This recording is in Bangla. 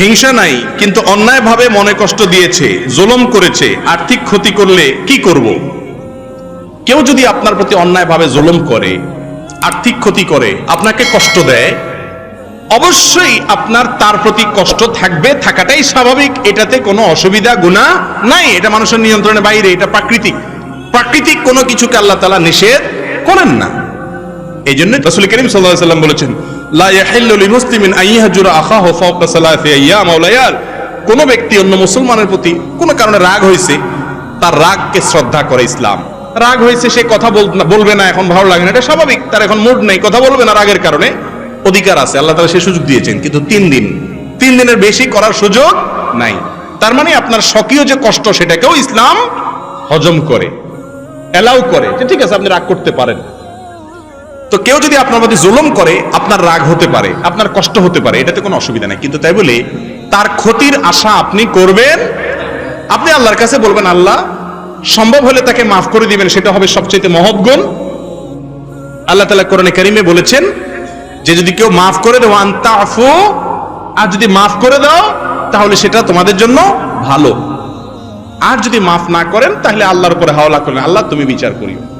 হিংসা নাই, কিন্তু অন্যায়ভাবে মনে কষ্ট দিয়েছে, জুলুম করেছে, আর্থিক ক্ষতি করলে কি করব? কেউ যদি আপনার প্রতি অন্যায়ভাবে জুলুম করে, আর্থিক ক্ষতি করে, আপনাকে কষ্ট দেয়, অবশ্যই আপনার তার প্রতি কষ্ট থাকবে, থাকাটাই স্বাভাবিক, এটাতে কোনো অসুবিধা গুণা নাই। এটা মানুষের নিয়ন্ত্রণের বাইরে, এটা প্রাকৃতিক। প্রাকৃতিক কোনো কিছুকে আল্লাহ তালা নিষেধ করেন না। এই জন্য রাসূল করিম আলাইহি সাল্লাম বলেছেন কোন ব্যক্তি অন্য মুসলমানের প্রতি কোনো কারণে রাগ হয়েছে তার রাগকে শ্রদ্ধা করে ইসলাম। রাগ হয়েছে সে কথা বলবে না, এখন ভালো লাগে না, এটা স্বাভাবিক। তার এখন মুড নেই, কথা বলবে না রাগের কারণে। অধিকার আছে, আল্লাহ তালা সে সুযোগ দিয়েছেন, কিন্তু তিন দিন। তিন দিনের বেশি করার সুযোগ নাই। তার মানে আপনার স্বকীয় যে কষ্ট, সেটাকেও ইসলাম হজম করে এলাউ করে। যে ঠিক আছে, আপনি রাগ করতে পারেন। তো কেউ যদি আপনার প্রতি জুলুম করে, আপনার রাগ হতে পারে, আপনার কষ্ট হতে পারে, এটাতে কোনো অসুবিধা নেই। কিন্তু তাই বলে, তার ক্ষতির আশা আপনি করবেন, আপনি আল্লাহর কাছে বলবেন, আল্লাহ, সম্ভব হলে তাকে মাফ করে দিবেন, সেটা হবে সবচেয়ে মহৎ গুণ। আল্লাহ তালা কোরআনে কারিমে বলেছেন, যে যদি কেউ মাফ করে দেও আনতাফু আর যদি মাফ করে দাও, তাহলে সেটা তোমাদের জন্য ভালো। আর যদি মাফ না করেন, তাহলে আল্লাহর উপরে হাওলা করেন আল্লাহ, তুমি বিচার করিও।